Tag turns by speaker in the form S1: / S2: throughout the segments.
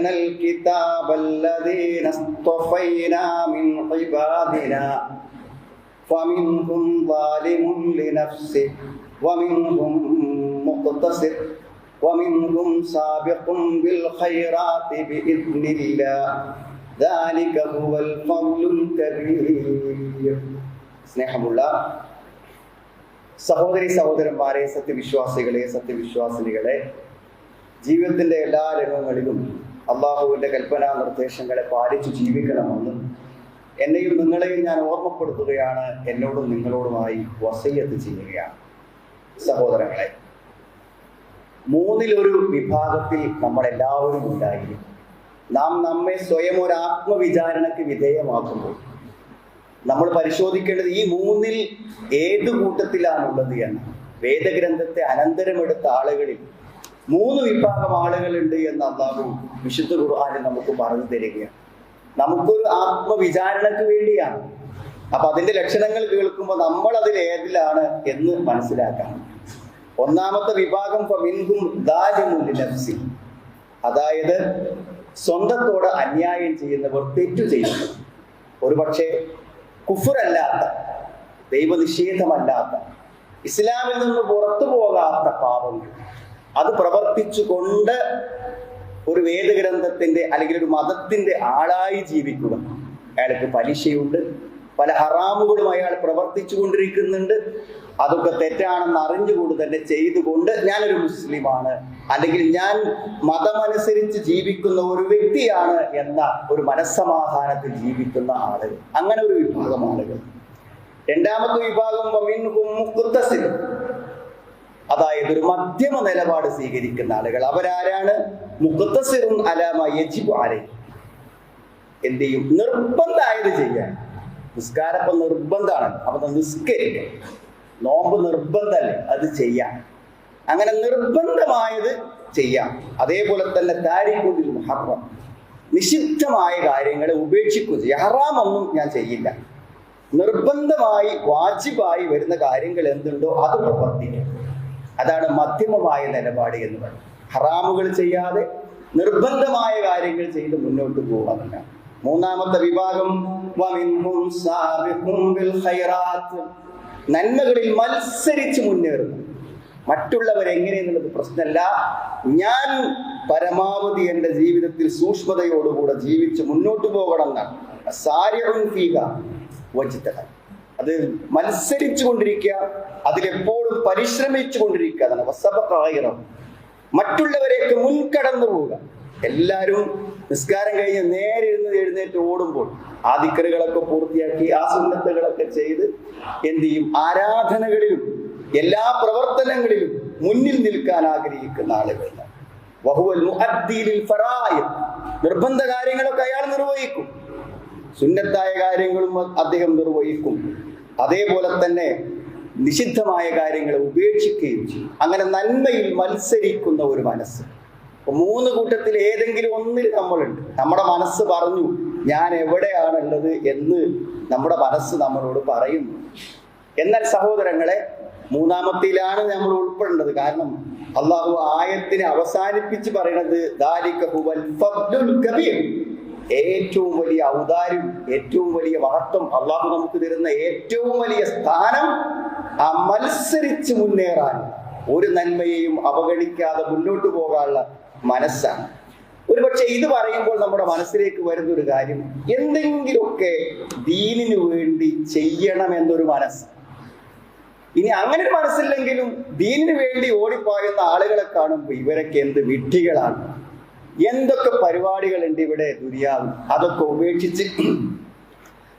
S1: أورثنا الكتاب الذين اصطفينا من عبادنا فمنهم ظالم لنفسه ومنهم مقتصد ومنهم سابق بالخيرات بإذن الله ذلك هو الفضل الكبير സ്നേഹമുള്ള സഹോദരി സഹോദരന്മാരെ സത്യവിശ്വാസികളെ സത്യവിശ്വാസിനികളെ ജീവിതത്തിന്റെ എല്ലാ രംഗങ്ങളിലും അള്ളാഹുവിന്റെ കൽപ്പനാ നിർദ്ദേശങ്ങളെ പാലിച്ച് ജീവിക്കണമെന്ന് എന്നെയും നിങ്ങളെയും ഞാൻ ഓർമ്മപ്പെടുത്തുകയാണ് എന്നോടും നിങ്ങളോടുമായി വസയ്യത്ത് ചെയ്യുകയാണ്. സഹോദരങ്ങളെ മൂന്നിലൊരു വിഭാഗത്തിൽ നമ്മൾ എല്ലാവരും ഉണ്ടായിരിക്കും. നാം നമ്മെ സ്വയം ഒരു ആത്മവിചാരണയ്ക്ക് വിധേയമാക്കുമ്പോൾ നമ്മൾ പരിശോധിക്കേണ്ടത് ഈ മൂന്നിൽ ഏത് കൂട്ടത്തിലാണുള്ളത് എന്ന്. വേദഗ്രന്ഥത്തെ അനന്തരമെടുത്ത ആളുകളിൽ മൂന്ന് വിഭാഗം ആളുകളുണ്ട് എന്ന് അള്ളാഹു വിശുദ്ധ ഖുർആാനിൽ നമുക്ക് പറഞ്ഞു തരികയാണ്. നമുക്കൊരു ആത്മവിചാരണക്ക് വേണ്ടിയാണ്. അപ്പൊ അതിന്റെ ലക്ഷണങ്ങൾ കേൾക്കുമ്പോൾ നമ്മൾ അതിൽ ഏതിലാണ് എന്ന് മനസ്സിലാക്കണം. ഒന്നാമത്തെ വിഭാഗം. അതായത് സ്വന്തത്തോട് അന്യായം ചെയ്യുന്നവർ തെറ്റു ചെയ്യുന്നു. ഒരുപക്ഷെ കുഫുറല്ലാത്ത ദൈവനിഷേധമല്ലാത്ത ഇസ്ലാമിൽ നിന്ന് പുറത്തു പോകാത്ത പാപങ്ങൾ. അത് പ്രവർത്തിച്ചുകൊണ്ട് ഒരു വേദഗ്രന്ഥത്തിന്റെ അല്ലെങ്കിൽ ഒരു മതത്തിന്റെ ആളായി ജീവിക്കുക. അയാൾക്ക് പലിശയുണ്ട്. പല ഹറാമുകളും അയാൾ പ്രവർത്തിച്ചു കൊണ്ടിരിക്കുന്നുണ്ട് അതൊക്കെ തെറ്റാണെന്ന് അറിഞ്ഞുകൊണ്ട് തന്നെ ചെയ്തുകൊണ്ട് ഞാനൊരു മുസ്ലിമാണ്. അല്ലെങ്കിൽ ഞാൻ മതമനുസരിച്ച് ജീവിക്കുന്ന ഒരു വ്യക്തിയാണ് എന്ന ഒരു മനസ്സമാധാനത്തിൽ ജീവിക്കുന്ന ആളുകൾ അങ്ങനെ ഒരു വിഭാഗം ആളുകൾ. രണ്ടാമത്തെ വിഭാഗം അതായത് ഒരു മധ്യമ നിലപാട് സ്വീകരിക്കുന്ന ആളുകൾ. അവരാരാണ്? മുഖത്തസിറും അലാമ യജിബു ആരെ എന്ത് ചെയ്യും? നിർബന്ധമായത് ചെയ്യാൻ. നിസ്കാരപ്പം നിർബന്ധമാണ്. അപ്പൊ നിസ്കരിക്കും നോമ്പ് നിർബന്ധമല്ലേ? അത് ചെയ്യാം. അങ്ങനെ നിർബന്ധമായത് ചെയ്യാം. അതേപോലെ തന്നെ താരിഖുൽ ഹറം നിഷിദ്ധമായ കാര്യങ്ങളെ ഉപേക്ഷിക്കുക ഹറാമൊന്നും ഞാൻ ചെയ്യില്ല. നിർബന്ധമായി വാജിബായി വരുന്ന കാര്യങ്ങൾ എന്തുണ്ടോ അത് പ്രവർത്തിക്കും. അതാണ് മധ്യമമായ നിലപാട് എന്ന് പറയുന്നത്. ഹറാമുകൾ ചെയ്യാതെ നിർബന്ധമായ കാര്യങ്ങൾ ചെയ്ത് മുന്നോട്ട് പോകാറില്ല മൂന്നാമത്തെ വിഭാഗം. നന്മകളിൽ മത്സരിച്ച് മുന്നേറുന്നു. മറ്റുള്ളവർ എങ്ങനെയെന്നുള്ളത് പ്രശ്നമല്ല. ഞാൻ പരമാവധി എന്റെ ജീവിതത്തിൽ സൂക്ഷ്മതയോടുകൂടെ ജീവിച്ച് മുന്നോട്ട് പോകണം എന്നാണ്. അത് മത്സരിച്ചു കൊണ്ടിരിക്കുക അതിലെപ്പോഴും പരിശ്രമിച്ചു കൊണ്ടിരിക്കുക അതാണ് വസബക്കായിരം മറ്റുള്ളവരെയൊക്കെ മുൻകടന്നു പോവുക. എല്ലാവരും നിസ്കാരം കഴിഞ്ഞ് നേരെ ഇരുന്ന് എഴുന്നേറ്റ് ഓടുമ്പോൾ ആ ദിക്കറുകളൊക്കെ പൂർത്തിയാക്കി ആ സുന്നത്തുകളൊക്കെ ചെയ്ത് എന്ത് ചെയ്യും? ആരാധനകളിലും എല്ലാ പ്രവർത്തനങ്ങളിലും മുന്നിൽ നിൽക്കാൻ ആഗ്രഹിക്കുന്ന ആളുകളാണ്. നിർബന്ധ കാര്യങ്ങളൊക്കെ അയാൾ നിർവഹിക്കും. സുന്നത്തായ കാര്യങ്ങളും അദ്ദേഹം നിർവഹിക്കും. അതേപോലെ തന്നെ നിഷിദ്ധമായ കാര്യങ്ങളെ ഉപേക്ഷിക്കുകയും ചെയ്യും. അങ്ങനെ നന്മയിൽ മത്സരിക്കുന്ന ഒരു മനസ്സ്. മൂന്ന് കൂട്ടത്തിൽ ഏതെങ്കിലും ഒന്നിൽ നമ്മളുണ്ട്. നമ്മുടെ മനസ്സ് പറഞ്ഞു ഞാൻ എവിടെയാണുള്ളത് എന്ന് നമ്മുടെ മനസ്സ് നമ്മളോട് പറയുന്നു. എന്നാൽ സഹോദരങ്ങളെ മൂന്നാമത്തിലാണ് നമ്മൾ ഉൾപ്പെടേണ്ടത്. കാരണം അള്ളാഹു ആയത്തിനെ അവസാനിപ്പിച്ച് പറയുന്നത്. ഏറ്റവും വലിയ ഔദാര്യം ഏറ്റവും വലിയ മഹത്വം അള്ളാഹു നമുക്ക് തരുന്ന ഏറ്റവും വലിയ സ്ഥാനം ആ മത്സരിച്ച് മുന്നേറാൻ ഒരു നന്മയെയും അവഗണിക്കാതെ മുന്നോട്ട് പോകാനുള്ള മനസ്സാണ്. ഒരുപക്ഷെ ഇത് പറയുമ്പോൾ നമ്മുടെ മനസ്സിലേക്ക് വരുന്ന ഒരു കാര്യം എന്തെങ്കിലുമൊക്കെ ദീനിനു വേണ്ടി ചെയ്യണം എന്നൊരു മനസ്സ്. ഇനി അങ്ങനെ ഒരു മനസ്സില്ലെങ്കിലും ദീനിനു വേണ്ടി ഓടിപ്പായുന്ന ആളുകളെ കാണുമ്പോൾ ഇവരൊക്കെ എന്ത് വിഡ്ഢികളാണ്. എന്തൊക്കെ പരിപാടികളുണ്ട് ഇവിടെ ദുര്യാവ് അതൊക്കെ ഉപേക്ഷിച്ച്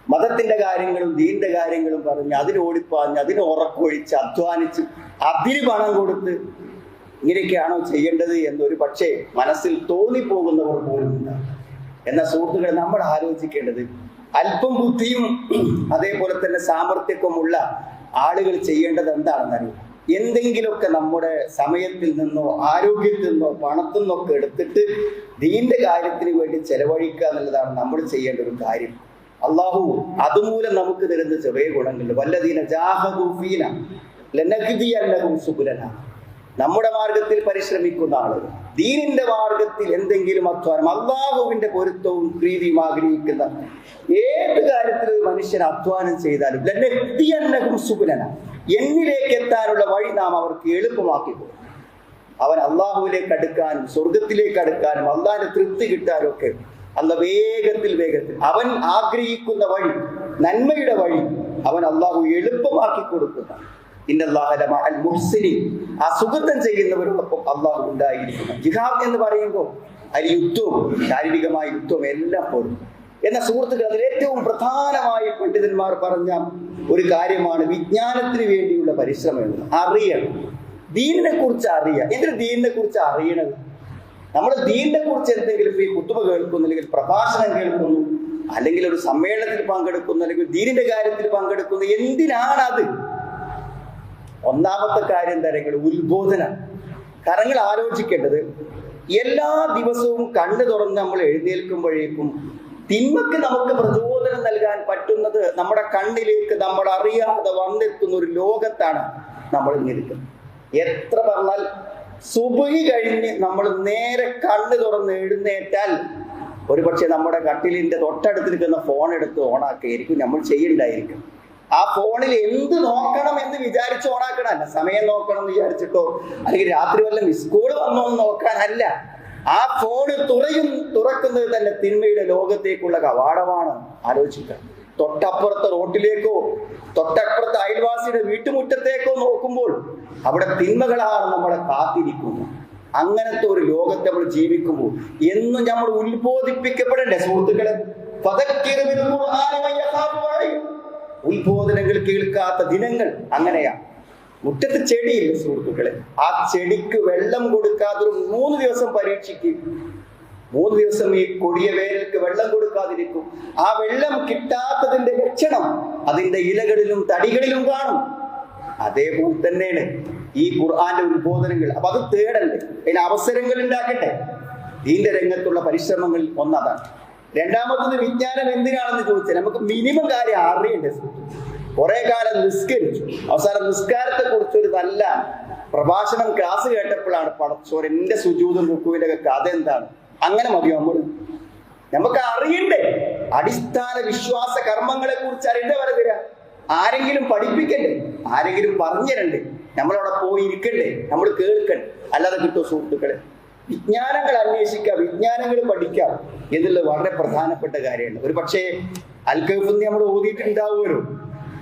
S1: മതത്തിന്റെ കാര്യങ്ങളും ദീന്റെ കാര്യങ്ങളും പറഞ്ഞ് അതിന് ഓടിപ്പാഞ്ഞ് അതിന് ഉറക്കൊഴിച്ച് അധ്വാനിച്ച് അതിന് പണം കൊടുത്ത് ഇങ്ങനെയൊക്കെയാണോ ചെയ്യേണ്ടത് എന്നൊരു പക്ഷേ മനസ്സിൽ തോന്നിപ്പോകുന്നവർ പോലും ഉണ്ടാകും എന്ന സുഹൃത്തുക്കളെ നമ്മൾ ആലോചിക്കേണ്ടത് അല്പം ബുദ്ധിയും അതേപോലെ തന്നെ സാമർഥ്യക്കുമുള്ള ആളുകൾ ചെയ്യേണ്ടത് എന്താണെന്നറിയാം എന്തെങ്കിലുമൊക്കെ നമ്മുടെ സമയത്തിൽ നിന്നോ ആരോഗ്യത്തിൽ നിന്നോ പണത്തിൽ നിന്നൊക്കെ എടുത്തിട്ട് ദീന്റെ കാര്യത്തിന് വേണ്ടി ചെലവഴിക്കുക എന്നുള്ളതാണ് നമ്മൾ ചെയ്യേണ്ട ഒരു കാര്യം. അള്ളാഹു അതുമൂലം നമുക്ക് തരുന്ന ചെറിയ ഗുണങ്ങൾ വല്ലതീന ജാഹദൂഫീന നമ്മുടെ മാർഗത്തിൽ പരിശ്രമിക്കുന്ന ആളുകൾ ദീനിന്റെ മാർഗത്തിൽ എന്തെങ്കിലും അധ്വാനം അള്ളാഹുവിന്റെ പൊരുത്തവും പ്രീതിയും ആഗ്രഹിക്കുന്ന ഏത് കാര്യത്തിൽ മനുഷ്യൻ അധ്വാനം ചെയ്താലും ലന്നഹ്ദിയന്നഹും സുബുലന. എന്നിലേക്ക് എത്താനുള്ള വഴി നാം അവർക്ക് എളുപ്പമാക്കി കൊടുക്കും. അവൻ അള്ളാഹുവിലേക്ക് അടുക്കാനും സ്വർഗത്തിലേക്ക് അടുക്കാനും അള്ളാഹിന്റെ തൃപ്തി കിട്ടാനും ഒക്കെ അല്ല വേഗത്തിൽ വേഗത്തിൽ. അവൻ ആഗ്രഹിക്കുന്ന വഴി നന്മയുടെ വഴി അവൻ അള്ളാഹു എളുപ്പമാക്കി കൊടുക്കുന്ന. അസുഖത്തം ചെയ്യുന്നവരോടൊപ്പം അള്ളാഹു ഉണ്ടായിരിക്കുന്നു. ജിഹാദ് എന്ന് പറയുമ്പോൾ അതിൽ യുദ്ധവും ശാരീരികമായ യുദ്ധവും എല്ലാം പോലും. എന്ന സുഹൃത്തുക്കൾ അതിൽ ഏറ്റവും പ്രധാനമായി പണ്ഡിതന്മാർ പറഞ്ഞ ഒരു കാര്യമാണ് വിജ്ഞാനത്തിന് വേണ്ടിയുള്ള പരിശ്രമം അറിയണം. ദീനിനെ കുറിച്ച് അറിയുക എന്തിനു ദീനിനെ കുറിച്ച് അറിയണത്? നമ്മൾ ദീനിനെ കുറിച്ച് എന്തെങ്കിലും ഈ കുത്തുബ കേൾക്കുന്നു അല്ലെങ്കിൽ പ്രഭാഷണം കേൾക്കുന്നു അല്ലെങ്കിൽ ഒരു സമ്മേളനത്തിൽ പങ്കെടുക്കുന്നു അല്ലെങ്കിൽ ദീനിന്റെ കാര്യത്തിൽ പങ്കെടുക്കുന്നു എന്തിനാണത്? ഒന്നാമത്തെ കാര്യം തരങ്ങൾ ഉത്ബോധന. കാരണങ്ങൾ ആലോചിക്കേണ്ടത് എല്ലാ ദിവസവും കണ്ണു തുറന്ന് നമ്മൾ എഴുന്നേൽക്കുമ്പോഴേക്കും തിന്മക്ക് നമുക്ക് പ്രചോദനം നൽകാൻ പറ്റുന്നത് നമ്മുടെ കണ്ണിലേക്ക് നമ്മൾ അറിയാതെ വന്നെത്തുന്ന ഒരു ലോകത്താണ് നമ്മൾ നിൽക്കുന്നത് എത്ര പറഞ്ഞാൽ സുബഹി കഴിഞ്ഞ് നമ്മൾ നേരെ കണ്ണ് തുറന്ന് എഴുന്നേറ്റാൽ ഒരു പക്ഷെ നമ്മുടെ കട്ടിലിന്റെ തൊട്ടടുത്ത് നിൽക്കുന്ന ഫോൺ എടുത്ത് ഓണാക്കിയായിരിക്കും നമ്മൾ ചെയ്യണ്ടായിരിക്കും. ആ ഫോണിൽ എന്ത് നോക്കണം എന്ന് വിചാരിച്ച് ഓണാക്കണല്ല സമയം നോക്കണം എന്ന് വിചാരിച്ചിട്ടോ അല്ലെങ്കിൽ രാത്രി വല്ല മിസ് വന്നോ എന്ന് നോക്കാനല്ല. ആ ഫോണ് തുറയും തുറക്കുന്നത് തന്നെ തിന്മയുടെ ലോകത്തേക്കുള്ള കവാടമാണ്. ആലോചിക്കുക. തൊട്ടപ്പുറത്തെ റോട്ടിലേക്കോ തൊട്ടപ്പുറത്തെ അയൽവാസിയുടെ വീട്ടുമുറ്റത്തേക്കോ നോക്കുമ്പോൾ അവിടെ തിന്മകളാണ് നമ്മളെ കാത്തിരിക്കുന്നത്. അങ്ങനത്തെ ഒരു ലോകത്തെ നമ്മൾ ജീവിക്കുമ്പോൾ എന്നും നമ്മൾ ഉത്ബോധിപ്പിക്കപ്പെടണ്ടേ സുഹൃത്തുക്കളെ. ഉത്ബോധനങ്ങൾ കേൾക്കാത്ത ദിനങ്ങൾ അങ്ങനെയാ. മുറ്റത്ത് ചെടിയില്ല സുഹൃത്തുക്കളെ? ആ ചെടിക്ക് വെള്ളം കൊടുക്കാതെ മൂന്ന് ദിവസം പരീക്ഷിക്കും. മൂന്ന് ദിവസം ഈ കൊടിയ വേനൽക്ക് വെള്ളം കൊടുക്കാതിരിക്കും. ആ വെള്ളം കിട്ടാത്തതിന്റെ ലക്ഷണം അതിന്റെ ഇലകളിലും തടികളിലും കാണും. അതേപോലെ തന്നെയാണ് ഈ ഖുർആന്റെ ഉത്ബോധനങ്ങൾ. അപ്പൊ അത് തേടണ്ടേ? അതിന് അവസരങ്ങൾ ഉണ്ടാക്കട്ടെ? ഇതിന്റെ രംഗത്തുള്ള പരിശ്രമങ്ങൾ ഒന്നതാണ്. രണ്ടാമത്തത് വിജ്ഞാനം എന്തിനാണെന്ന് ചോദിച്ചാൽ നമുക്ക് മിനിമം കാര്യം അറിയണ്ടേ? കുറെ കാലം നിസ്കരിച്ചു. അവസാനം നിസ്കാരത്തെ കുറിച്ച് ഒരു നല്ല പ്രഭാഷണം ക്ലാസ് കേട്ടപ്പോഴാണ് പടച്ചോർ എന്റെ സുജൂതും റുക്കുവിന്റെ കഥ എന്താണ്? അങ്ങനെ മതിയോ നമ്മൾ നമുക്ക് അറിയണ്ടേ അടിസ്ഥാന വിശ്വാസ കർമ്മങ്ങളെ കുറിച്ച് അറിയണ്ടേ വരെ തരാ ആരെങ്കിലും പഠിപ്പിക്കണ്ടേ? ആരെങ്കിലും പറഞ്ഞു തരണ്ടേ നമ്മളവിടെ പോയി ഇരിക്കണ്ടേ? നമ്മൾ കേൾക്കണ്ടേ? അല്ലാതെ കിട്ടുമോ സുഹൃത്തുക്കളെ. വിജ്ഞാനങ്ങൾ അന്വേഷിക്കാം വിജ്ഞാനങ്ങൾ പഠിക്കാം. എന്നുള്ളത് വളരെ പ്രധാനപ്പെട്ട കാര്യമാണ്. ഒരു പക്ഷേ അൽക്കഫ് നമ്മൾ ഓതിയിട്ടുണ്ടാവുമല്ലോ.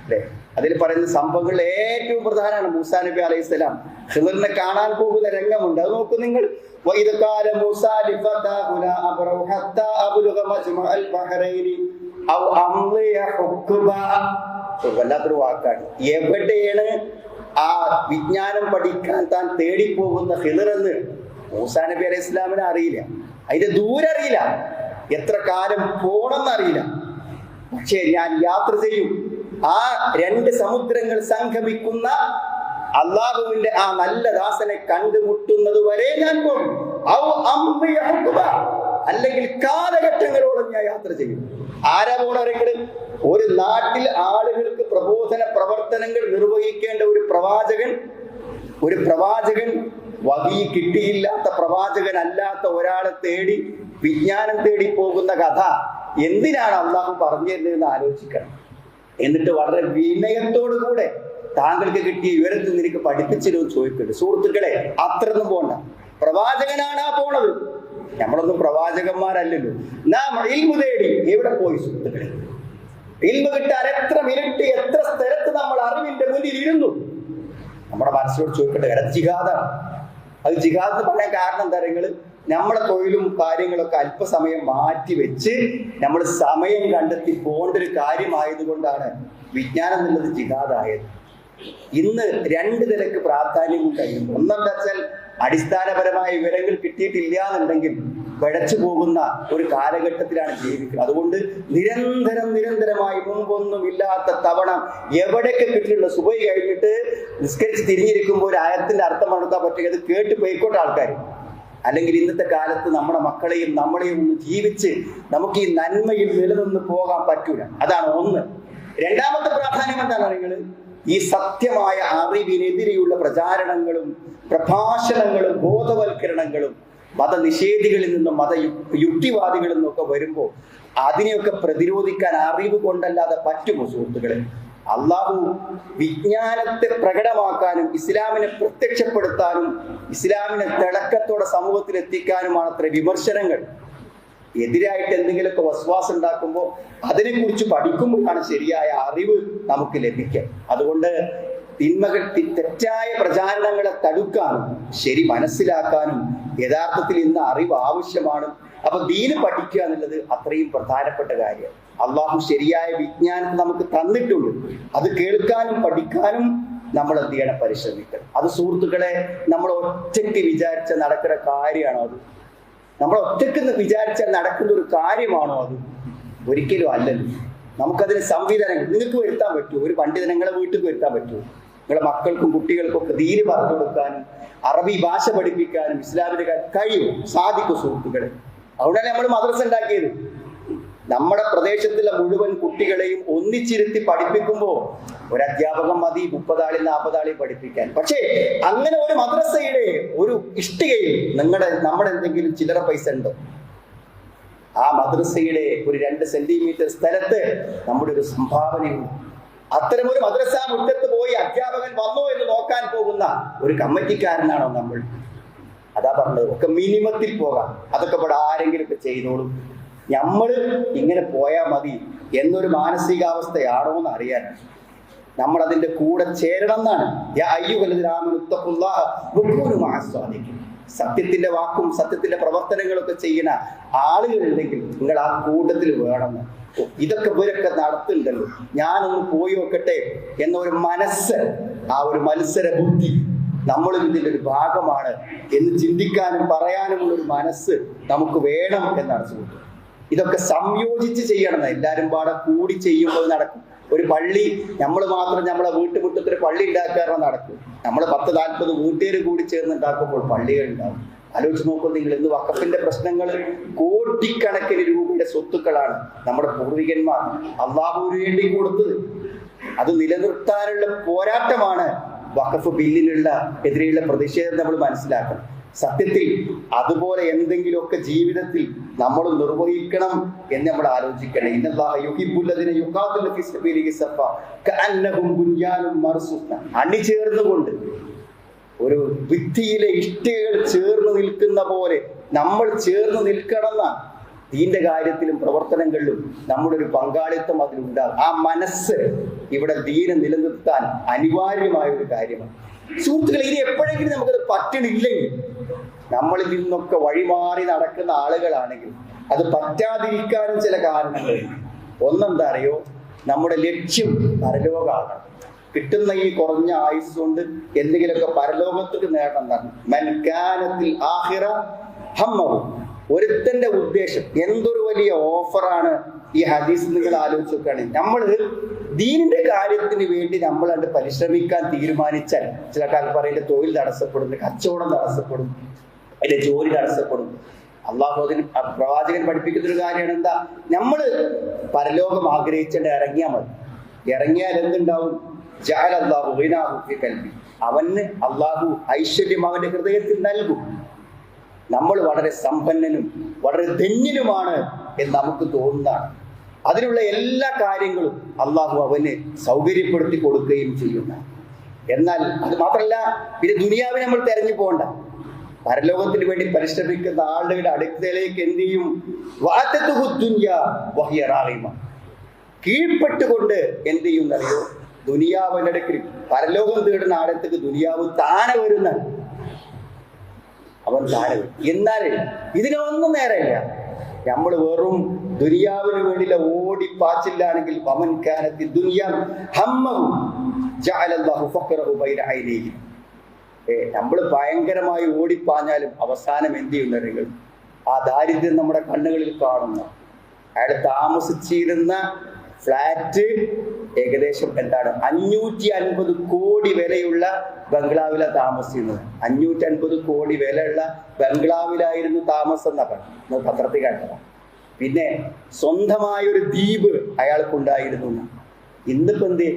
S1: അല്ലെ? അതിൽ പറയുന്ന സംഭവങ്ങൾ ഏറ്റവും പ്രധാനമാണ് മൂസാ നബി അലൈഹി സ്വലാം. ഹിദറിനെ കാണാൻ പോകുന്ന രംഗമുണ്ട്. അത് നോക്കൂ നിങ്ങൾ. വല്ലാത്തൊരു വാക്കാണ്. എവിടെയാണ് ആ വിജ്ഞാനം പഠിക്കാൻ താൻ തേടിപ്പോകുന്ന ഹിദർ എന്ന് മൂസാ നബി അലൈഹി ഇസ്ലാമിനെ അറിയില്ല. അതിന്റെ ദൂരം അറിയില്ല. എത്ര കാലം പോണെന്ന് അറിയില്ല. പക്ഷേ ഞാൻ യാത്ര ചെയ്യും. ആ രണ്ട് സമുദ്രങ്ങൾ സംഗമിക്കുന്ന അള്ളാഹുവിന്റെ ആ നല്ല ദാസനെ കണ്ടുമുട്ടുന്നത് വരെ ഞാൻ പോകും. അല്ലെങ്കിൽ കാലഘട്ടങ്ങളോളം ഞാൻ യാത്ര ചെയ്യും. ആരാ പോണവരെങ്കിൽ ഒരു നാട്ടിൽ ആളുകൾക്ക് പ്രബോധന പ്രവർത്തനങ്ങൾ നിർവഹിക്കേണ്ട ഒരു പ്രവാചകൻ ഒരു പ്രവാചകൻ വകി കിട്ടിയില്ലാത്ത പ്രവാചകൻ അല്ലാത്ത ഒരാളെ തേടി വിജ്ഞാനം തേടി പോകുന്ന കഥ എന്തിനാണ് അള്ളാഹു പറഞ്ഞു ആലോചിക്കണം. എന്നിട്ട് വളരെ വിനയത്തോടു കൂടെ താങ്കൾക്ക് കിട്ടിയ വിവരത്തിൽ നിനക്ക് പഠിപ്പിച്ചിരുന്നു ചോദിക്കട്ടെ. സുഹൃത്തുക്കളെ അത്രയൊന്നും പോണ്ട. പ്രവാചകനാണ് ആ പോണത്. നമ്മളൊന്നും പ്രവാചകന്മാരല്ലല്ലോ. നാം ഇൽമു തേടി എവിടെ പോയി സുഹൃത്തുക്കളെ? ഇൽമു കിട്ടാൻ എത്ര മിനിറ്റ് എത്ര സ്ഥലത്ത് നമ്മൾ അറിവിന്റെ മുന്നിൽ ഇരുന്നു? നമ്മുടെ മനസ്സിലോട് ചോദിക്കട്ടെ ജിഹാദാണ് അത് ജിഹാദ് എന്ന് പറയാൻ കാരണം എന്താ നമ്മുടെ തൊഴിലും കാര്യങ്ങളൊക്കെ അല്പസമയം മാറ്റി വെച്ച് നമ്മൾ സമയം കണ്ടെത്തി പോകേണ്ട ഒരു കാര്യമായതുകൊണ്ടാണ് വിജ്ഞാനം എന്നുള്ളത് ജിഹാദായത്. ഇന്ന് രണ്ട് നിലയ്ക്ക് പ്രാധാന്യം കഴിയുന്നു. ഒന്നെന്താ വെച്ചാൽ അടിസ്ഥാനപരമായ വിവരങ്ങൾ കിട്ടിയിട്ടില്ല എന്നുണ്ടെങ്കിൽ വിടച്ചു പോകുന്ന ഒരു കാലഘട്ടത്തിലാണ് ജീവിക്കുന്നത്. അതുകൊണ്ട് നിരന്തരം നിരന്തരമായി മുമ്പൊന്നും ഇല്ലാത്ത തവണ എവിടെയൊക്കെ കിട്ടിയിട്ടുള്ള സുബൈ കഴിഞ്ഞിട്ട് നിസ്കരിച്ച് തിരിഞ്ഞിരിക്കുമ്പോൾ ഒരു ആയത്തിന്റെ അർത്ഥം നടത്താൻ പറ്റുക അത് കേട്ട് പോയിക്കോട്ടെ ആൾക്കാർ അല്ലെങ്കിൽ ഇന്നത്തെ കാലത്ത് നമ്മുടെ മക്കളെയും നമ്മളെയും ഒന്ന് ജീവിച്ച് നമുക്ക് ഈ നന്മയിൽ നിലനിന്ന് പോകാൻ പറ്റൂല. അതാണ് ഒന്ന്. രണ്ടാമത്തെ പ്രാധാന്യം എന്താണ് നിങ്ങൾ? ഈ സത്യമായ അറിവിനെതിരെയുള്ള പ്രചാരണങ്ങളും പ്രഭാഷണങ്ങളും ബോധവൽക്കരണങ്ങളും മതനിഷേധികളിൽ നിന്നും മത യുക്തിവാദികളിൽ നിന്നൊക്കെ വരുമ്പോൾ അതിനെയൊക്കെ പ്രതിരോധിക്കാൻ അറിവ് കൊണ്ടല്ലാതെ പറ്റുമോ സുഹൃത്തുക്കളെ? അള്ളാഹു വിജ്ഞാനത്തെ പ്രകടമാക്കാനും ഇസ്ലാമിനെ പ്രത്യക്ഷപ്പെടുത്താനും ഇസ്ലാമിനെ തിളക്കത്തോടെ സമൂഹത്തിൽ എത്തിക്കാനുമാണ് അത്ര വിമർശനങ്ങൾ. എതിരായിട്ട് എന്തെങ്കിലുമൊക്കെ വസ്വാസം ഉണ്ടാക്കുമ്പോൾ അതിനെക്കുറിച്ച് പഠിക്കുമ്പോഴാണ് ശരിയായ അറിവ് നമുക്ക് ലഭിക്കുക. അതുകൊണ്ട് തിന്മകൾ തെറ്റായ പ്രചാരണങ്ങളെ തടുക്കാനും ശരി മനസ്സിലാക്കാനും യഥാർത്ഥത്തിൽ ഇന്ന് അറിവ് ആവശ്യമാണ്. അപ്പൊ ദീന് പഠിക്കുക എന്നുള്ളത് അത്രയും പ്രധാനപ്പെട്ട കാര്യം. അള്ളാഹു ശരിയായ വിജ്ഞാനം നമുക്ക് തന്നിട്ടുണ്ട്. അത് കേൾക്കാനും പഠിക്കാനും നമ്മൾ എന്ത് ചെയ്യണം? പരിശ്രമിക്കണം. അത് സുഹൃത്തുക്കളെ നമ്മൾ ഒറ്റയ്ക്ക് വിചാരിച്ച നടക്കുന്ന കാര്യമാണോ അത്? നമ്മൾ ഒറ്റയ്ക്ക് വിചാരിച്ച നടക്കുന്ന ഒരു കാര്യമാണോ അത്? ഒരിക്കലും അല്ലല്ലോ. നമുക്കതിന് സംവിധാനങ്ങൾ നിങ്ങൾക്ക് വരുത്താൻ പറ്റുമോ? ഒരു പണ്ഡിതൻ നിങ്ങളെ വീട്ടിൽ വരുത്താൻ പറ്റുമോ? നിങ്ങളെ മക്കൾക്കും കുട്ടികൾക്കും ഒക്കെ ദീന് പറഞ്ഞു കൊടുക്കാനും അറബി ഭാഷ പഠിപ്പിക്കാനും ഇസ്ലാമിന്റെ കഴിയും സാധിക്കും സുഹൃത്തുക്കളെ. അതുകൊണ്ടാണ് നമ്മൾ മദ്രസ ഉണ്ടാക്കിയത്. നമ്മുടെ പ്രദേശത്തുള്ള മുഴുവൻ കുട്ടികളെയും ഒന്നിച്ചിരുത്തി പഠിപ്പിക്കുമ്പോൾ ഒരു അധ്യാപകൻ മതി മുപ്പതാളി നാൽപ്പതാളി പഠിപ്പിക്കാൻ. പക്ഷേ അങ്ങനെ ഒരു മദ്രസയുടെ ഒരു ഇഷ്ടികയിൽ നിങ്ങളുടെ നമ്മുടെ എന്തെങ്കിലും ചില്ലറ പൈസ ഉണ്ടോ? ആ മദ്രസയുടെ ഒരു രണ്ട് സെന്റിമീറ്റർ സ്ഥലത്ത് നമ്മുടെ ഒരു സംഭാവനയുണ്ട്. അത്തരം ഒരു മദ്രസ മുറ്റത്ത് പോയി അധ്യാപകൻ വന്നോ എന്ന് നോക്കാൻ പോകുന്ന ഒരു കമ്മിറ്റിക്കാരനാണോ നമ്മൾ? അതാ പറഞ്ഞത്. ഒക്കെ മിനിമത്തിൽ പോകാം. അതൊക്കെ ഇവിടെ ആരെങ്കിലും ഒക്കെ ചെയ്തോളും. നമ്മൾ ഇങ്ങനെ പോയാൽ മതി എന്നൊരു മാനസികാവസ്ഥയാണോ എന്ന് അറിയാൻ നമ്മൾ അതിന്റെ കൂടെ ചേരണം എന്നാണ് സത്യത്തിന്റെ വാക്കും സത്യത്തിന്റെ പ്രവർത്തനങ്ങളൊക്കെ ചെയ്യുന്ന ആളുകളുണ്ടെങ്കിൽ നിങ്ങൾ ആ കൂട്ടത്തിൽ വേണം. ഇതൊക്കെ ഇവരൊക്കെ നടത്തുന്നുണ്ടല്ലോ. ഞാനൊന്ന് പോയി നോക്കട്ടെ എന്നൊരു മനസ്സ് ആ ഒരു മത്സര ബുദ്ധി നമ്മളും ഇതിന്റെ ഒരു ഭാഗമാണ് എന്ന് ചിന്തിക്കാനും പറയാനുമുള്ള ഒരു മനസ്സ് നമുക്ക് വേണം എന്നാണ് സുഹൃത്ത് ഇതൊക്കെ സംയോജിച്ച് ചെയ്യണം. എല്ലാവരും പാടെ കൂടി ചെയ്യുമ്പോൾ നടക്കും. ഒരു പള്ളി നമ്മൾ മാത്രം നമ്മളെ വീട്ടുമുറ്റത്തിൽ പള്ളി ഉണ്ടാക്കാറ് നടക്കും. നമ്മൾ പത്ത് നാൽപ്പത് വീട്ടുകാർ കൂടി ചേർന്ന് ഉണ്ടാക്കുമ്പോൾ പള്ളികൾ ഉണ്ടാവും. ആലോചിച്ച് നോക്കുമ്പോൾ നിങ്ങൾ ഇന്ന് വക്കഫിന്റെ പ്രശ്നങ്ങൾ കോടിക്കണക്കിന് രൂപയുടെ സ്വത്തുക്കളാണ് നമ്മുടെ പൂർവികന്മാർ അള്ളാഹുവിന് വേണ്ടി കൊടുത്തത്. അത് നിലനിർത്താനുള്ള പോരാട്ടമാണ് വഖഫ് ബില്ലിലുള്ള എതിരെയുള്ള പ്രതിഷേധം നമ്മൾ മനസ്സിലാക്കണം. സത്യത്തിൽ അതുപോലെ എന്തെങ്കിലുമൊക്കെ ജീവിതത്തിൽ നമ്മൾ നിർവഹിക്കണം എന്ന് നമ്മൾ ആലോചിക്കണം. അണിചേർന്നുകൊണ്ട് ഒരു ഭിത്തിയിലെ ഇഷ്ടികൾ ചേർന്ന് നിൽക്കുന്ന പോലെ നമ്മൾ ചേർന്ന് നിൽക്കണം എന്നാണ് ദീന്റെ കാര്യത്തിലും പ്രവർത്തനങ്ങളിലും നമ്മുടെ ഒരു പങ്കാളിത്തം അതിലുണ്ടാകും. ആ മനസ്സ് ഇവിടെ ദീനെ നിലനിർത്താൻ അനിവാര്യമായ ഒരു കാര്യമാണ്. സുഹൃത്തുക്കളെ ഇനി എപ്പോഴെങ്കിലും നമുക്കത് പറ്റണില്ലെങ്കിൽ നമ്മളിൽ നിന്നൊക്കെ വഴിമാറി നടക്കുന്ന ആളുകളാണെങ്കിൽ അത് പറ്റാതിരിക്കാനും ചില കാരണങ്ങളുണ്ട് ഒന്നെന്താ അറിയോ? നമ്മുടെ ലക്ഷ്യം പരലോകമാണ്. കിട്ടുന്ന ഈ കുറഞ്ഞ ആയുസ് കൊണ്ട് എന്തെങ്കിലുമൊക്കെ പരലോകത്തേക്ക് നേടണം എന്നാണ്. മൻകാനത്തിൽ ആഹിറ ഹമ്മവും ഒരുത്തന്റെ ഉദ്ദേശം എന്തൊരു വലിയ ഓഫറാണ് ഈ ഹദീസ് നിങ്ങൾ ആലോചിച്ച് നോക്കുകയാണെങ്കിൽ നമ്മൾ ദീനിന്റെ കാര്യത്തിന് വേണ്ടി നമ്മൾ അത് പരിശ്രമിക്കാൻ തീരുമാനിച്ചാൽ ചില കാലം പറയുന്നത് തൊഴിൽ തടസ്സപ്പെടും കച്ചവടം തടസ്സപ്പെടും അതിന്റെ ജോലി തടസ്സപ്പെടും അള്ളാഹു പ്രവാചകൻ പഠിപ്പിക്കുന്ന ഒരു കാര്യമാണ് എന്താ? നമ്മൾ പരലോകം ആഗ്രഹിച്ചിട്ട് ഇറങ്ങിയാൽ മതി. ഇറങ്ങിയാൽ എന്തുണ്ടാവും? ജാൽ അള്ളാഹു കൽവി. അവന് അള്ളാഹു ഐശ്വര്യം അവന്റെ ഹൃദയത്തിൽ നൽകും. നമ്മൾ വളരെ സമ്പന്നനും വളരെ ധന്യനുമാണ് എന്ന് നമുക്ക് തോന്നുന്നതാണ്. അതിനുള്ള എല്ലാ കാര്യങ്ങളും അള്ളാഹു അവന് സൗകര്യപ്പെടുത്തി കൊടുക്കുകയും ചെയ്യുന്ന. എന്നാൽ അത് മാത്രമല്ല പിന്നെ ദുനിയാവിനെ നമ്മൾ തെരഞ്ഞു പോകണ്ട. പരലോകത്തിന് വേണ്ടി പരിശ്രമിക്കുന്ന ആളുകളുടെ അടുത്തയിലേക്ക് എന്ത് ചെയ്യും. കീഴ്പ്പെട്ടുകൊണ്ട് എന്ത് ചെയ്യുന്നറിയോ? ദുനിയാവിന്റെ അടുക്കൽ പരലോകം തേടുന്ന ആടത്തേക്ക് ദുനിയാവ് താനെ വരുന്നതാണ് അവൻ താഴെ എന്നാലും ഇതിനൊന്നും നേരമില്ല നമ്മൾ വെറും ദുര്യാവിന് വേണ്ടിയില്ല ഓടി പാച്ചില്ലാണെങ്കിൽ വമൻ കാനത്തി ദുനിയ ഏ നമ്മൾ ഭയങ്കരമായി ഓടിപ്പാഞ്ഞാലും അവസാനം എന്ത് ചെയ്യുന്നവരുകൾ ആ ദാരിദ്ര്യം നമ്മുടെ കണ്ണുകളിൽ കാണുന്നു. അയാൾ താമസിച്ചിരുന്ന ഫ്ലാറ്റ് ഏകദേശം എന്താണ്? അഞ്ഞൂറ്റി അൻപത് കോടി വിലയുള്ള ബംഗ്ലാവില താമസിക്കുന്നത്. അഞ്ഞൂറ്റി അൻപത് കോടി വിലയുള്ള ബംഗ്ലാവിലായിരുന്നു താമസം എന്നാ പറഞ്ഞു പത്രത്തിൽ കണ്ടത് പിന്നെ സ്വന്തമായ ഒരു ദ്വീപ് അയാൾക്കുണ്ടായിരുന്നു. ഇന്നിപ്പോ എന്ത്?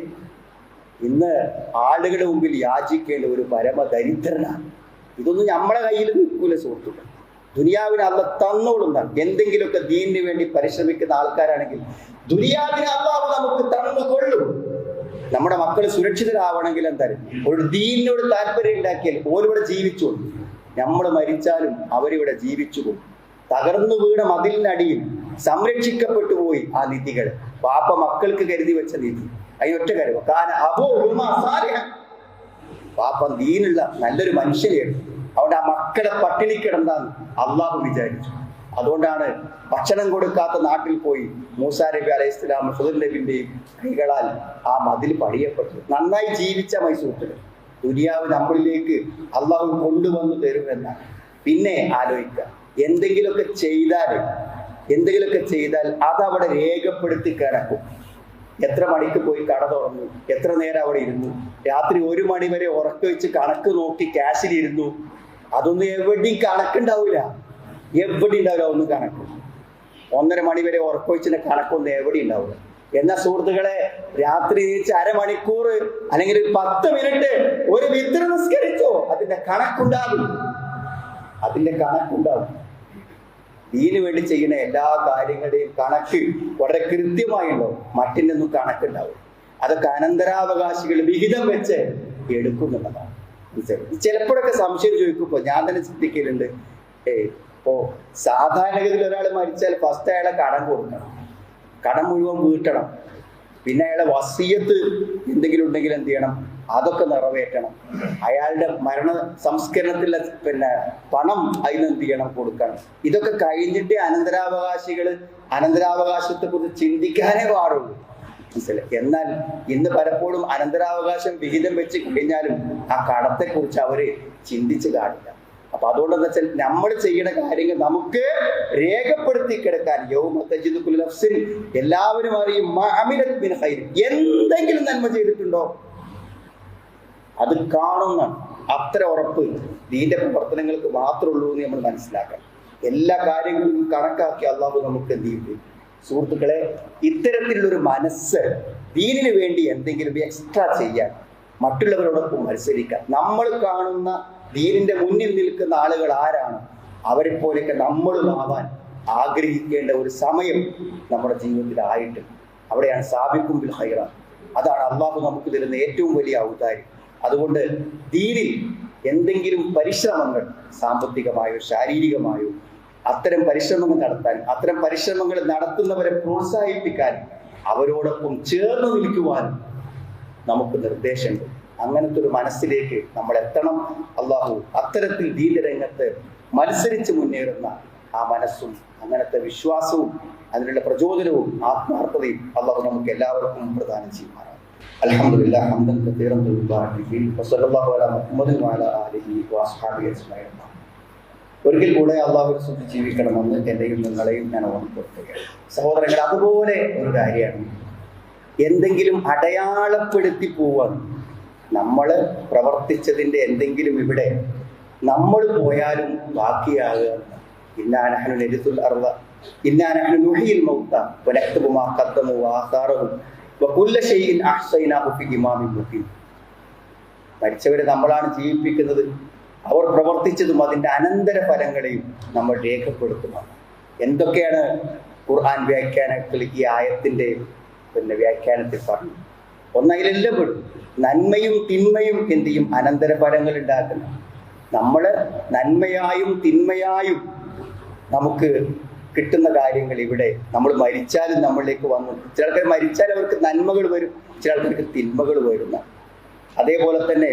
S1: ഇന്ന് ആളുകളുടെ മുമ്പിൽ യാചിക്കേണ്ട ഒരു പരമദരിദ്രനാണ് ഇതൊന്നും നമ്മളെ കയ്യിൽ നിൽക്കൂല സുഹൃത്തുക്കൾ ദുനിയാവിന് അല്ല തന്നോളുന്നാണ് എന്തെങ്കിലുമൊക്കെ ദീനിന് വേണ്ടി പരിശ്രമിക്കുന്ന ആൾക്കാരാണെങ്കിൽ ദുനിയാവിന് അള്ളാഹു നമുക്ക് തന്നുകൊള്ളും. നമ്മുടെ മക്കൾ സുരക്ഷിതരാവണമെങ്കിൽ എന്തായാലും ഒരു ദീനിനോട് താല്പര്യം ഉണ്ടാക്കിയാൽ ഓരിവിടെ ജീവിച്ചുകൊണ്ട് നമ്മൾ മരിച്ചാലും അവരിവിടെ ജീവിച്ചു പോകും. തകർന്നു വീണ മതിലിനടിയിൽ സംരക്ഷിക്കപ്പെട്ടു പോയി ആ നിധികൾ പാപ്പ മക്കൾക്ക് കരുതി വെച്ച നിധി. അതിനൊറ്റ കാര്യം കാരണം അബോ പാപ്പ ദീനുള്ള നല്ലൊരു മനുഷ്യനെയാണ്. അതുകൊണ്ട് ആ മക്കളെ പട്ടിണി കിടന്നാന്ന് അള്ളാഹു വിചാരിച്ചു. അതുകൊണ്ടാണ് ഭക്ഷണം കൊടുക്കാത്ത നാട്ടിൽ പോയി മൂസാ നബി അലൈഹി ഇസ്ലാം സുഹൃൻ നബിന്റെയും കൈകളാൽ ആ മതിൽ പണിയപ്പെട്ടു നന്നായി ജീവിച്ച മൈസൂട്ടുകൾ ദുനിയാവ് നമ്മളിലേക്ക് അള്ളാഹു കൊണ്ടുവന്നു തരുമെന്നാണ് പിന്നെ ആലോചിക്കുക. എന്തെങ്കിലുമൊക്കെ ചെയ്താൽ എന്തെങ്കിലുമൊക്കെ ചെയ്താൽ അതവിടെ രേഖപ്പെടുത്തി കിടക്കും. എത്ര മണിക്ക് പോയി കട തുറന്നു? എത്ര നേരം അവിടെ ഇരുന്നു? രാത്രി ഒരു മണി വരെ വെച്ച് കണക്ക് നോക്കി ക്യാഷിലിരുന്നു? അതൊന്നും എവിടെയും കണക്കുണ്ടാവില്ല എവിടെ ഉണ്ടാവില്ല ഒന്നും കണക്ക്. ഒന്നര മണി വരെ ഉറക്കം വെച്ചിന്റെ കണക്കൊന്നും എവിടെ ഉണ്ടാവില്ല എന്നാ സുഹൃത്തുക്കളെ രാത്രി തിരിച്ച് അരമണിക്കൂർ അല്ലെങ്കിൽ പത്ത് മിനിറ്റ് ഒരു വിത്ര നിസ്കരിച്ചോ അതിന്റെ കണക്കുണ്ടാകും. അതിന്റെ കണക്കുണ്ടാകും. ഇതിനു വേണ്ടി ചെയ്യുന്ന എല്ലാ കാര്യങ്ങളുടെയും കണക്ക് വളരെ കൃത്യമായുണ്ടാവും മറ്റിനൊന്നും കണക്കുണ്ടാവും അതൊക്കെ അനന്തരാവകാശികൾ വിഹിതം വെച്ച് എടുക്കുന്നുള്ളതാണ് ചിലപ്പോഴൊക്കെ സംശയം ചോദിക്കുമ്പോൾ ഞാൻ തന്നെ ചിന്തിക്കലുണ്ട്. ഏ ഇപ്പോ സാധാരണഗതിയിൽ ഒരാൾ മരിച്ചാൽ ഫസ്റ്റ് അയാളെ കടം കൊടുക്കണം. കടം മുഴുവൻ വീട്ടണം. പിന്നെ അയാളെ വസീയത്ത് എന്തെങ്കിലും ഉണ്ടെങ്കിൽ എന്ത് ചെയ്യണം? അതൊക്കെ നിറവേറ്റണം. അയാളുടെ മരണ സംസ്കരണത്തിലെ പിന്നെ പണം അതിന് എന്ത് ചെയ്യണം? കൊടുക്കണം. ഇതൊക്കെ കഴിഞ്ഞിട്ട് അനന്തരാവകാശികൾ അനന്തരാവകാശത്തെ കുറിച്ച് ചിന്തിക്കാനേ പാടുള്ളൂ. മനസ്സിലായി എന്നാൽ ഇന്ന് പലപ്പോഴും അനന്തരാവകാശം വിഹിതം വെച്ച് കഴിഞ്ഞാലും ആ കടത്തെ കുറിച്ച് അവർ ചിന്തിച്ചു കാണില്ല. അപ്പൊ അതുകൊണ്ടെന്ന് വെച്ചാൽ നമ്മൾ ചെയ്യുന്ന കാര്യങ്ങൾ നമുക്ക് രേഖപ്പെടുത്തി കിടക്കാൻ യൗമ തജിദു എല്ലാവരും അറിയും. എന്തെങ്കിലും നന്മ ചെയ്തിട്ടുണ്ടോ? അത് കാണുന്ന അത്ര ഉറപ്പ് നീന്റെ പ്രവർത്തനങ്ങൾക്ക് മാത്രമേ ഉള്ളൂ എന്ന് നമ്മൾ മനസ്സിലാക്കണം. എല്ലാ കാര്യങ്ങളും കണക്കാക്കി അള്ളാഹു നമുക്ക് എന്ത് ചെയ്യും? സുഹൃത്തുക്കളെ ഇത്തരത്തിലുള്ളൊരു മനസ്സ് ദീനിനു വേണ്ടി എന്തെങ്കിലും എക്സ്ട്രാ ചെയ്യാൻ മറ്റുള്ളവരോടൊപ്പം മത്സരിക്കാൻ. നമ്മൾ കാണുന്ന ദീനിന്റെ മുന്നിൽ നിൽക്കുന്ന ആളുകൾ ആരാണ് അവരെ പോലെയൊക്കെ നമ്മളും ആവാൻ ആഗ്രഹിക്കേണ്ട ഒരു സമയം നമ്മുടെ ജീവിതത്തിൽ ആയിട്ട് അവിടെയാണ് സാബിക്കും ബിൽ ഹൈറ അതാണ് അള്ളാഹു നമുക്ക് തരുന്ന ഏറ്റവും വലിയ ഔദാര്യം. അതുകൊണ്ട് ദീനിൽ എന്തെങ്കിലും പരിശ്രമങ്ങൾ സാമ്പത്തികമായോ ശാരീരികമായോ അത്തരം പരിശ്രമങ്ങൾ നടത്താൻ അത്തരം പരിശ്രമങ്ങൾ നടത്തുന്നവരെ പ്രോത്സാഹിപ്പിക്കാൻ അവരോടൊപ്പം ചേർന്ന് നിൽക്കുവാൻ നമുക്ക് നിർദ്ദേശമുണ്ട്. അങ്ങനത്തെ ഒരു മനസ്സിലേക്ക് നമ്മൾ എത്തണം. അള്ളാഹു അത്തരത്തിൽ ദീന രംഗത്ത് മത്സരിച്ച് മുന്നേറുന്ന ആ മനസ്സും അങ്ങനത്തെ വിശ്വാസവും അതിനുള്ള പ്രചോദനവും ആത്മാർത്ഥതയും അള്ളാഹു നമുക്ക് എല്ലാവർക്കും പ്രദാനം ചെയ്യുമാറാണ് അലഹമുല്ലാ വഅസ്ഹാബിഹി അജ്മഈൻ. ഒരിക്കൽ കൂടെ അള്ളാഹുവിനെ സ്വന്തം ജീവിക്കണമെന്ന് എന്റെയും നിങ്ങളെയും ഞാൻ ഓർമ്മപ്പെടുത്തുകയാണ്. സഹോദരങ്ങൾ അതുപോലെ ഒരു കാര്യമാണ്. എന്തെങ്കിലും അടയാളപ്പെടുത്തി പോവാൻ നമ്മൾ പ്രവർത്തിച്ചതിന്റെ എന്തെങ്കിലും ഇവിടെ നമ്മൾ പോയാലും ബാക്കിയാകുക. ഇന്നാനഹനു നെരുത്തുൽ അർവ ഇന്നാനഹനു നുഹിയിൽ മൗത്ത പുലക്തുമാ മാ ആസാറവും വകുല്ല ഷൈഇൻ അഹ്സൈനാഹു ഫി ഇമാമിൻ മുബീൻ മരിച്ചവരെ നമ്മളാണ് ജീവിപ്പിക്കുന്നത്. അവർ പ്രവർത്തിച്ചതും അതിന്റെ അനന്തര ഫലങ്ങളെയും നമ്മൾ രേഖപ്പെടുത്തുന്നതാണ് എന്തൊക്കെയാണ് ഖുർആൻ വ്യാഖ്യാനത്തിൽ ഈ ആയത്തിന്റെ പിന്നെ വ്യാഖ്യാനത്തിൽ പറഞ്ഞു ഒന്നതിലെല്ലാം പെടും നന്മയും തിന്മയും എന്ത് ചെയ്യും അനന്തര ഫലങ്ങൾ ഉണ്ടാക്കുന്നു. നമ്മൾ നന്മയായും തിന്മയായും നമുക്ക് കിട്ടുന്ന കാര്യങ്ങൾ ഇവിടെ നമ്മൾ മരിച്ചാലും നമ്മളിലേക്ക് വന്നു. ചില ആൾക്കാർ മരിച്ചാൽ അവർക്ക് നന്മകൾ വരും. ചിലർക്ക് തിന്മകൾ വരുന്ന. അതേപോലെ തന്നെ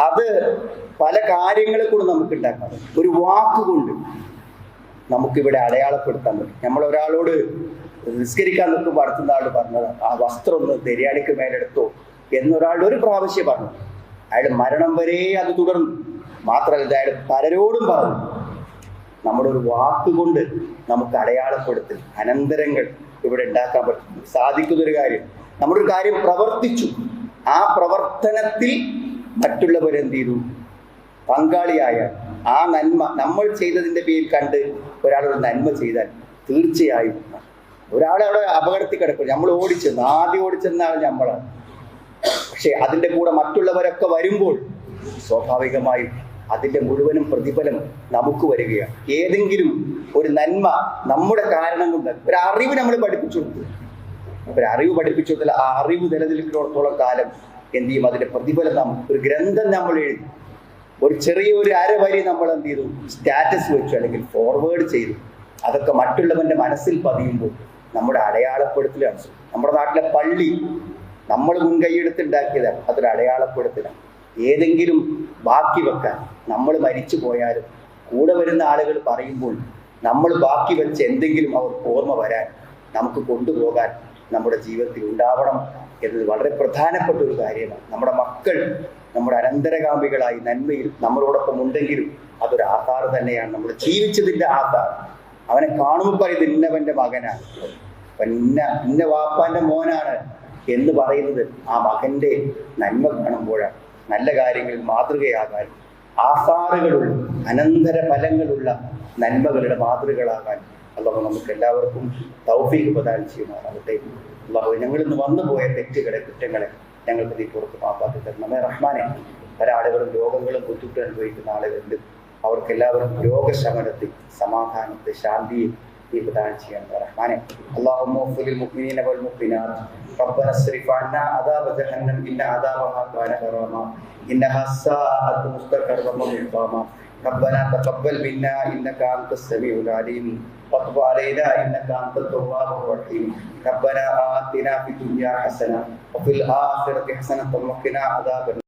S1: അത് പല കാര്യങ്ങളെ കൂടെ നമുക്ക് ഉണ്ടാക്കാം. ഒരു വാക്കുകൊണ്ട് നമുക്കിവിടെ അടയാളപ്പെടുത്താൻ പറ്റും. നമ്മൾ ഒരാളോട് നിസ്കരിക്കാൻ നിൽക്കുമ്പോൾ അടുത്തുന്ന ആൾ പറഞ്ഞത്? ആ വസ്ത്രം ഒന്ന് തെരിയാണിക്ക് മേലെടുത്തോ എന്നൊരാളുടെ ഒരു പ്രാവശ്യം പറഞ്ഞു. അയാൾ മരണം വരെ അത് തുടർന്നു. മാത്രമല്ല അയാൾ പലരോടും പറഞ്ഞു. നമ്മുടെ ഒരു വാക്കുകൊണ്ട് നമുക്ക് അടയാളപ്പെടുത്തൽ അനന്തരങ്ങൾ ഇവിടെ ഉണ്ടാക്കാൻ പറ്റും. സാധിക്കുന്നൊരു കാര്യം. നമ്മളൊരു കാര്യം പ്രവർത്തിച്ചു. ആ പ്രവർത്തനത്തിൽ മറ്റുള്ളവരെന്ത് ചെയ്തു? പങ്കാളിയായ ആ നന്മ നമ്മൾ ചെയ്തതിന്റെ പേരിൽ കണ്ട് ഒരാളൊരു നന്മ ചെയ്താൽ തീർച്ചയായും ഒരാളെ അവിടെ അപകടത്തിൽ കിടക്കും. നമ്മൾ ഓടിച്ചെന്ന് ആദ്യം ഓടിച്ചെന്നാണ് നമ്മളാണ്. പക്ഷെ അതിന്റെ കൂടെ മറ്റുള്ളവരൊക്കെ വരുമ്പോൾ സ്വാഭാവികമായും അതിന്റെ മുഴുവനും പ്രതിഫലം നമുക്ക് വരികയാണ്. ഏതെങ്കിലും ഒരു നന്മ നമ്മുടെ കാരണം കൊണ്ട് ഒരു അറിവ് നമ്മൾ പഠിപ്പിച്ചു കൊടുത്തു. ഒരു അറിവ് പഠിപ്പിച്ചു കൊടുത്താൽ ആ അറിവ് നിലനിൽക്കുന്നിടത്തോളം കാലം എന്ത് ചെയ്യും അതിന്റെ പ്രതിഫലം ഒരു ഗ്രന്ഥം നമ്മൾ എഴുതി ഒരു ചെറിയ ഒരു അരവരി നമ്മൾ എന്ത് ചെയ്തു? സ്റ്റാറ്റസ് വെച്ചു അല്ലെങ്കിൽ ഫോർവേഡ് ചെയ്തു. അതൊക്കെ മറ്റുള്ളവന്റെ മനസ്സിൽ പതിയുമ്പോൾ നമ്മുടെ അടയാളപ്പെടുത്തലാണ്. നമ്മുടെ നാട്ടിലെ പള്ളി നമ്മൾ മുൻകൈയെടുത്തുണ്ടാക്കിയതാണ്. അതൊരു അടയാളപ്പെടുത്തലാണ്. ഏതെങ്കിലും ബാക്കി വെക്കാൻ നമ്മൾ മരിച്ചു പോയാലും കൂടെ വരുന്ന ആളുകൾ പറയുമ്പോൾ നമ്മൾ ബാക്കി വെച്ച് എന്തെങ്കിലും അവർക്ക് ഓർമ്മ വരാൻ നമുക്ക് കൊണ്ടുപോകാൻ നമ്മുടെ ജീവിതത്തിൽ ഉണ്ടാവണം എന്നത് വളരെ പ്രധാനപ്പെട്ട ഒരു കാര്യമാണ്. നമ്മുടെ മക്കൾ നമ്മുടെ അനന്തരഗാമികളായി നന്മയിൽ നമ്മളോടൊപ്പം ഉണ്ടെങ്കിലും അതൊരു ആധാർ തന്നെയാണ്. നമ്മൾ ജീവിച്ചതിന്റെ ആധാർ. അവനെ കാണുമ്പോൾ പറയുന്നത് ഇന്നവന്റെ മകനാണ്. ഇന്ന ഇന്ന വാപ്പാന്റെ മോനാണ് എന്ന് പറയുന്നത് ആ മകന്റെ നന്മ കാണുമ്പോഴാണ്. നല്ല കാര്യങ്ങളിൽ മാതൃകയാകാൻ ആസാറുകളുള്ള അനന്തര ഫലങ്ങളുള്ള നന്മകളുടെ മാതൃകകളാകാൻ അള്ളാഹു നമുക്ക് എല്ലാവർക്കും തൗഫീഖ് പ്രദാനം ചെയ്യുമാറാകട്ടെ അള്ളാഹു ഞങ്ങൾ ഇന്ന് വന്നുപോയ തെറ്റുകളെ കുറ്റങ്ങളെ ഞങ്ങൾക്ക് നീ പുറത്ത് മാപ്പാക്കി തരണമേ റഹ്മാനെ പല ആളുകളും രോഗങ്ങളും ബുദ്ധിമുട്ട് അനുഭവിക്കുന്ന ആളുകളുണ്ട് അവർക്ക് എല്ലാവർക്കും രോഗശമനത്തിൽ സമാധാനത്തെ ശാന്തിയും നീ പ്രദാനം ചെയ്യണം റഹ്മാനെ اللهم اغفر للمؤمنين والمؤمنات ربنا اصرف عنا عذاب جهنم ان عذابها كان غراما انها ساءت مستقرا ومقاما ربنا تقبل منا انك انت السميع العليم وتب علينا إنك أنت التواب الرحيم. ربنا آتنا في الدنيا حسنة وفي الآخرة حسنة وقنا عذاب النار.